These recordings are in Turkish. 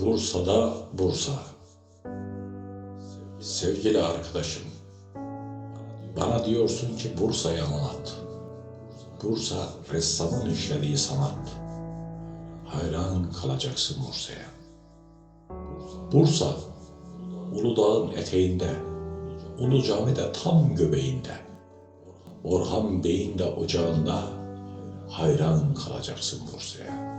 Bursa'da Bursa. Sevgili arkadaşım, bana diyorsun ki Bursa'yı anlat. Bursa ressamın işlediği sanat. Hayran kalacaksın Bursa'ya. Bursa, Uludağ'ın eteğinde, Ulu Cami tam göbeğinde. Orhan Bey'in de ocağında hayran kalacaksın Bursa'ya.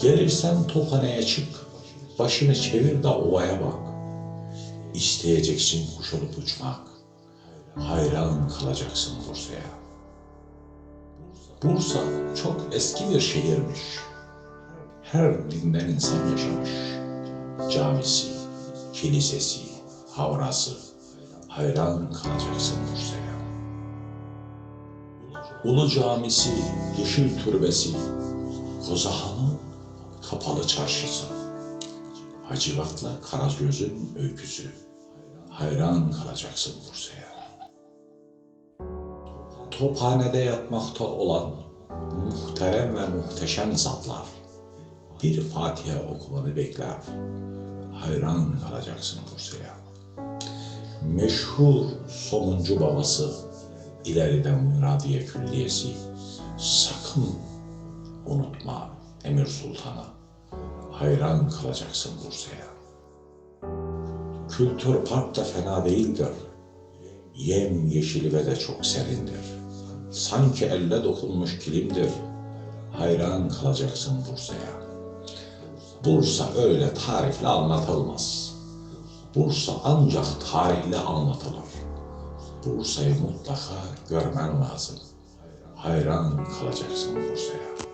Gelirsen Tophane'ye çık, başını çevir de ovaya bak. İsteyeceksin kuş olup uçmak, hayran kalacaksın Bursa'ya. Bursa çok eski bir şehirmiş. Her dinden insan yaşamış. Camisi, kilisesi, havrası, hayran kalacaksın Bursa'ya. Ulu Camisi, Yeşil Türbesi, Kozahan'ın kapalı çarşısı. Hacivat'la Karagöz'ün öyküsü. Hayran kalacaksın Bursa'ya. Tophanede yatmakta olan muhterem ve muhteşem zatlar bir Fatiha okumanı bekler. Hayran kalacaksın Bursa'ya. Meşhur somuncu babası, ileride Muradiye Külliyesi. Sakın unutma Emir Sultan'a. Hayran kalacaksın Bursa'ya. Kültür Park da fena değildir. Yem yeşili ve de çok serindir. Sanki elle dokunmuş kilimdir. Hayran kalacaksın Bursa'ya. Bursa öyle tarifle anlatılmaz. Bursa ancak tarihle anlatılır. Bursa'yı mutlaka görmen lazım. Hayran kalacaksın Bursa'ya.